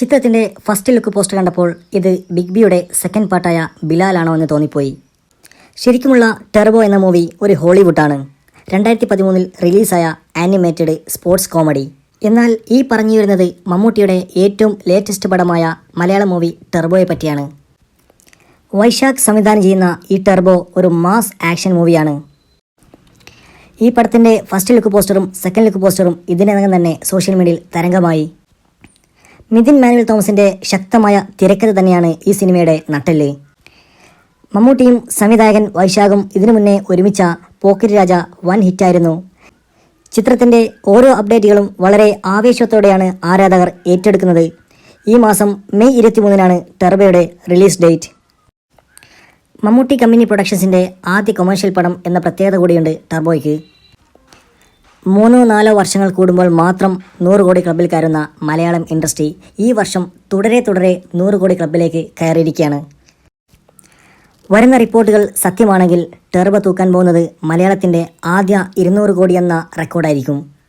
ചിത്രത്തിന്റെ first look poster കണ്ടപ്പോൾ ഇത് ബിഗ് ബിയുടെ സെക്കൻഡ് പാർട്ടായ ബിലാലാണോ എന്ന് തോന്നിപ്പോയി. ശരിക്കുമുള്ള ടെർബോ എന്ന മൂവി ഒരു ഹോളിവുഡാണ്. രണ്ടായിരത്തി പതിമൂന്നിൽ റിലീസായ ആനിമേറ്റഡ് സ്പോർട്സ് കോമഡി. എന്നാൽ ഈ പറഞ്ഞു വരുന്നത് മമ്മൂട്ടിയുടെ ഏറ്റവും ലേറ്റസ്റ്റ് പടമായ മലയാള മൂവി ടെർബോയെ പറ്റിയാണ്. വൈശാഖ് സംവിധാനം ചെയ്യുന്ന ഈ ടെർബോ ഒരു മാസ് ആക്ഷൻ മൂവിയാണ്. ഈ പടത്തിന്റെ ഫസ്റ്റ് ലുക്ക് പോസ്റ്ററും സെക്കൻഡ് ലുക്ക് പോസ്റ്ററും ഇതിനകം തന്നെ സോഷ്യൽ മീഡിയയിൽ തരംഗമായി. മിഥിൻ മാനുവൽ തോമസിന്റെ ശക്തമായ തിരക്കഥ തന്നെയാണ് ഈ സിനിമയുടെ നട്ടൽ മമ്മൂട്ടിയും സംവിധായകൻ വൈശാഖും ഇതിനു മുന്നേ ഒരുമിച്ച പോക്കിരി രാജ വൻ ഹിറ്റായിരുന്നു. ചിത്രത്തിന്റെ ഓരോ അപ്ഡേറ്റുകളും വളരെ ആവേശത്തോടെയാണ് ആരാധകർ ഏറ്റെടുക്കുന്നത്. ഈ മാസം മെയ് ഇരുപത്തിമൂന്നിനാണ് ടെർബയുടെ റിലീസ് ഡേറ്റ്. മമ്മൂട്ടി കമ്പനി പ്രൊഡക്ഷൻസിന്റെ ആദ്യ കൊമേഴ്ഷ്യൽ പടം എന്ന പ്രത്യേകത കൂടിയുണ്ട് ടർബോയ്ക്ക്. മൂന്നോ നാലോ വർഷങ്ങൾ കൂടുമ്പോൾ മാത്രം നൂറ് കോടി ക്ലബിൽ കയറുന്ന മലയാളം ഇൻഡസ്ട്രി ഈ വർഷം തുടരെ തുടരെ നൂറ് കോടി ക്ലബിലേക്ക് കയറിയിരിക്കുകയാണ്. വരുന്ന റിപ്പോർട്ടുകൾ സത്യമാണെങ്കിൽ ടെർബ തൂക്കാൻ പോകുന്നത് മലയാളത്തിന്റെ ആദ്യ ഇരുന്നൂറ് കോടി എന്ന റെക്കോർഡായിരിക്കും